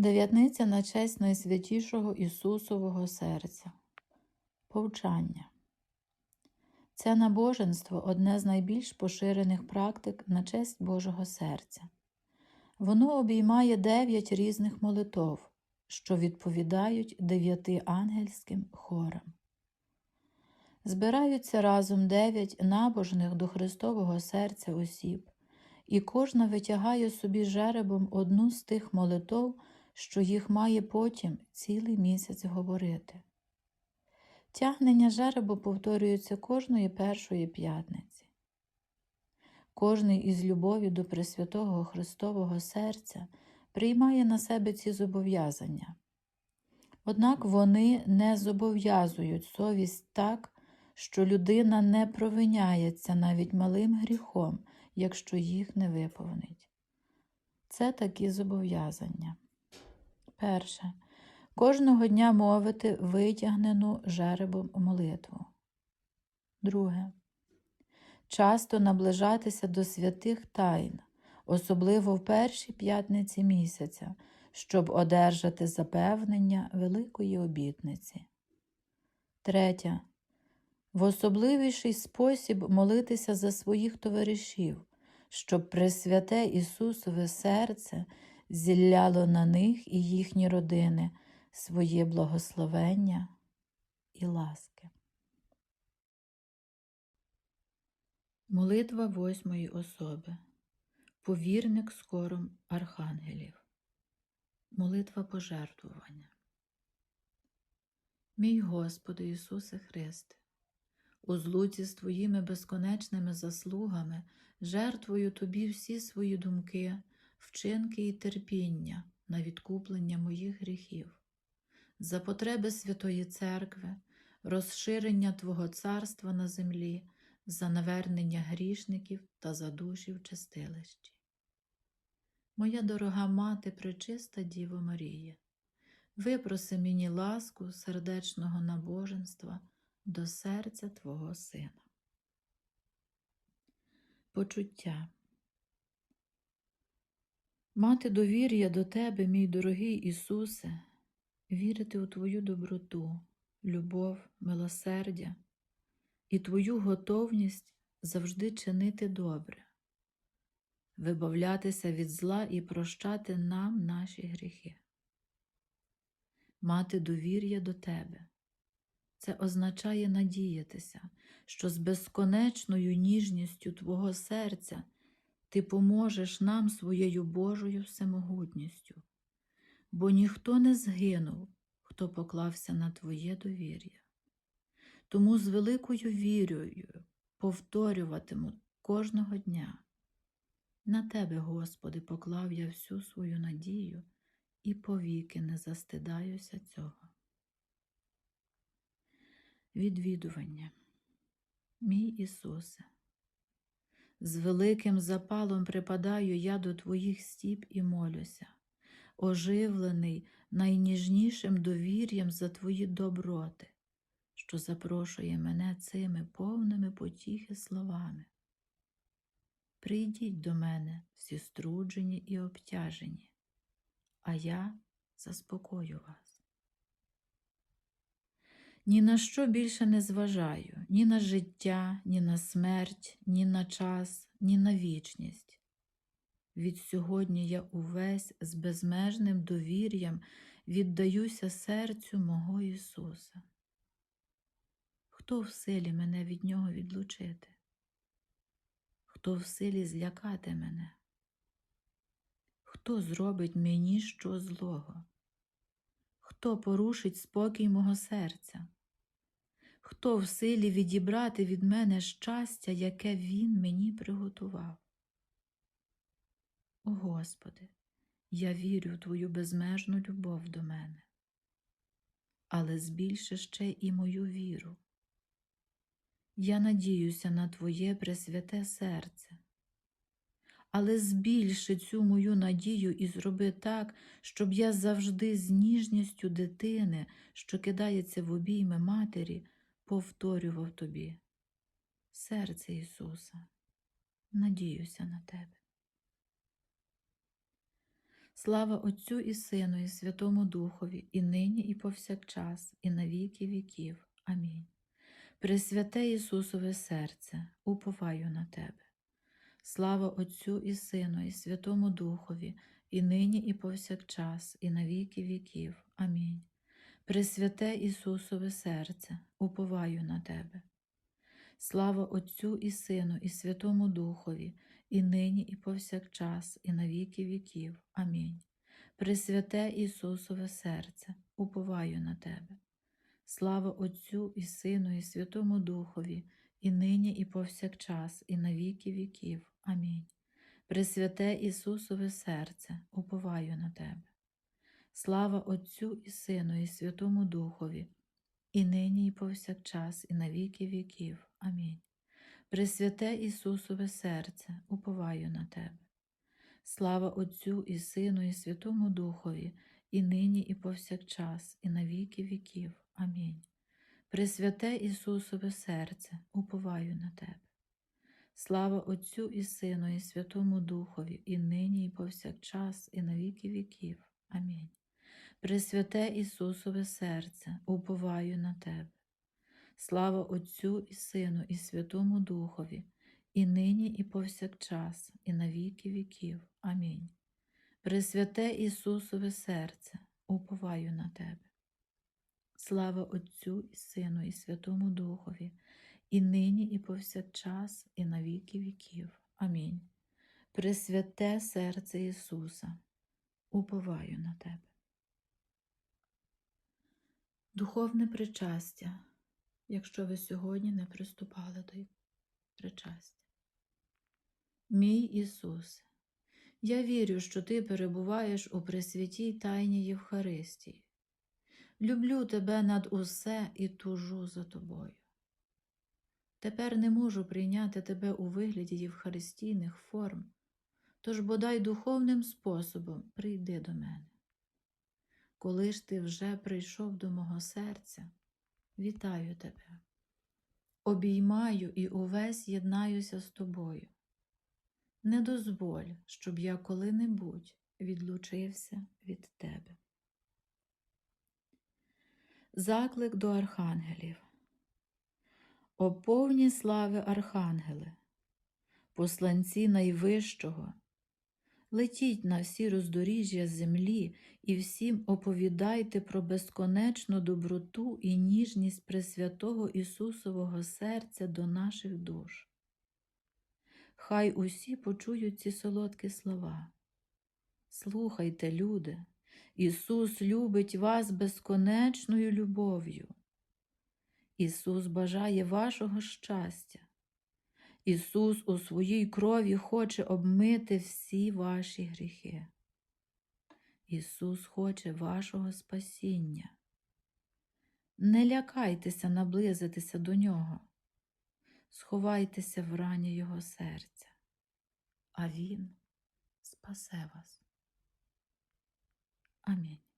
Дев'ятниця на честь найсвятішого Ісусового серця. Повчання. Це набоженство одне з найбільш поширених практик на честь Божого серця. Воно обіймає дев'ять різних молитов, що відповідають дев'яти ангельським хорам. Збираються разом дев'ять набожних до Христового серця осіб, і кожна витягає собі жеребом одну з тих молитов, що їх має потім цілий місяць говорити. Тягнення жеребу повторюється кожної першої п'ятниці. Кожний із любові до Пресвятого Христового серця приймає на себе ці зобов'язання. Однак вони не зобов'язують совість так, що людина не провиняється навіть малим гріхом, якщо їх не виповнить. Це такі зобов'язання. Перше. Кожного дня мовити витягнену жеребом молитву. Друге. Часто наближатися до святих тайн, особливо в першій п'ятниці місяця, щоб одержати запевнення великої обітниці. Третє. В особливіший спосіб молитися за своїх товаришів, щоб Пресвяте Ісусове серце зілляло на них і їхні родини своє благословення і ласки. Молитва восьмої особи. Повірник скором архангелів. Молитва пожертвування. Мій Господи Ісусе Христе, у злуці з Твоїми безконечними заслугами жертвую Тобі всі свої думки, вчинки і терпіння на відкуплення моїх гріхів, за потреби Святої Церкви, розширення Твого царства на землі, за навернення грішників та за душі в чистилищі. Моя дорога мати, пречиста Діво Марія, випроси мені ласку сердечного набоженства до серця Твого Сина. Почуття. Мати довір'я до Тебе, мій дорогий Ісусе, вірити у Твою доброту, любов, милосердя і Твою готовність завжди чинити добре, вибавлятися від зла і прощати нам наші гріхи. Мати довір'я до Тебе. Це означає надіятися, що з безконечною ніжністю Твого серця Ти поможеш нам своєю Божою всемогутністю, бо ніхто не згинув, хто поклався на Твоє довір'я. Тому з великою вірою повторюватиму кожного дня. На Тебе, Господи, поклав я всю свою надію і повіки не застидаюся цього. Відвідування. Мій Ісусе, з великим запалом припадаю я до Твоїх стіп і молюся, оживлений найніжнішим довір'ям за Твої доброти, що запрошує мене цими повними потіхи словами. Прийдіть до мене всі струджені і обтяжені, а я заспокою вас. Ні на що більше не зважаю, ні на життя, ні на смерть, ні на час, ні на вічність. Від сьогодні я увесь з безмежним довір'ям віддаюся серцю мого Ісуса. Хто в силі мене від Нього відлучити? Хто в силі злякати мене? Хто зробить мені що злого? Хто порушить спокій мого серця? Хто в силі відібрати від мене щастя, яке Він мені приготував? О Господи, я вірю в Твою безмежну любов до мене, але збільши ще і мою віру. Я надіюся на Твоє пресвяте серце але збільши цю мою надію і зроби так, щоб я завжди з ніжністю дитини, що кидається в обійми матері, повторював тобі. Серце Ісуса, надіюся на тебе. Слава Отцю і Сину, і Святому Духові, і нині, і повсякчас, і на віки віків. Амінь. Пресвяте Ісусове серце, уповаю на Тебе. Слава Отцю і Сину, і Святому Духові, і нині, і повсякчас, і на віки віків. Амінь. Пресвяте Ісусове серце, уповаю на Тебе. Слава Отцю і Сину, і Святому Духові, і нині, і повсякчас, і на віки віків. Амінь. Пресвяте Ісусове серце, уповаю на Тебе. Слава Отцю і Сину, і Святому Духові, і нині, і повсякчас, і на віки віків. Амінь. Пресвяте Ісусове серце, уповаю на Тебе. Слава Отцю і Сину, і Святому Духові, і нині, і повсякчас, і на віки віків. Амінь. Пресвяте Ісусове серце, уповаю на Тебе. Слава Отцю і Сину, і Святому Духові, і нині, і повсякчас, і на віки віків. Амінь. Пресвяте Ісусове серце, уповаю на Тебе. Слава Отцю і Сину, і Святому Духові, і нині, і повсякчас, і на віки віків. Амінь. Пресвяте Ісусове серце, уповаю на Тебе. Слава Отцю і Сину, і Святому Духові, і нині, і повсякчас, і на віки віків. Амінь. Пресвяте Ісусове серце, уповаю на Тебе. Слава Отцю і Сину, і Святому Духові, і нині, і повсякчас, і на віки віків. Амінь. Пресвяте серце Ісуса, уповаю на Тебе. Духовне причастя, якщо ви сьогодні не приступали до причастя. Мій Ісусе, я вірю, що Ти перебуваєш у пресвятій тайні Євхаристії. Люблю тебе над усе і тужу за тобою. Тепер не можу прийняти тебе у вигляді євхаристійних форм, тож бодай духовним способом прийди до мене. Коли ж ти вже прийшов до мого серця, вітаю тебе, обіймаю і увесь єднаюся з тобою. Не дозволь, щоб я коли-небудь відлучився від тебе. Заклик до архангелів. О повні слави архангели, посланці найвищого, летіть на всі роздоріжжя землі і всім оповідайте про безконечну доброту і ніжність Пресвятого Ісусового серця до наших душ. Хай усі почують ці солодкі слова. Слухайте, люди, Ісус любить вас безконечною любов'ю. Ісус бажає вашого щастя. Ісус у своїй крові хоче обмити всі ваші гріхи. Ісус хоче вашого спасіння. Не лякайтеся наблизитися до Нього, сховайтеся в рані Його серця, а Він спасе вас. Амінь.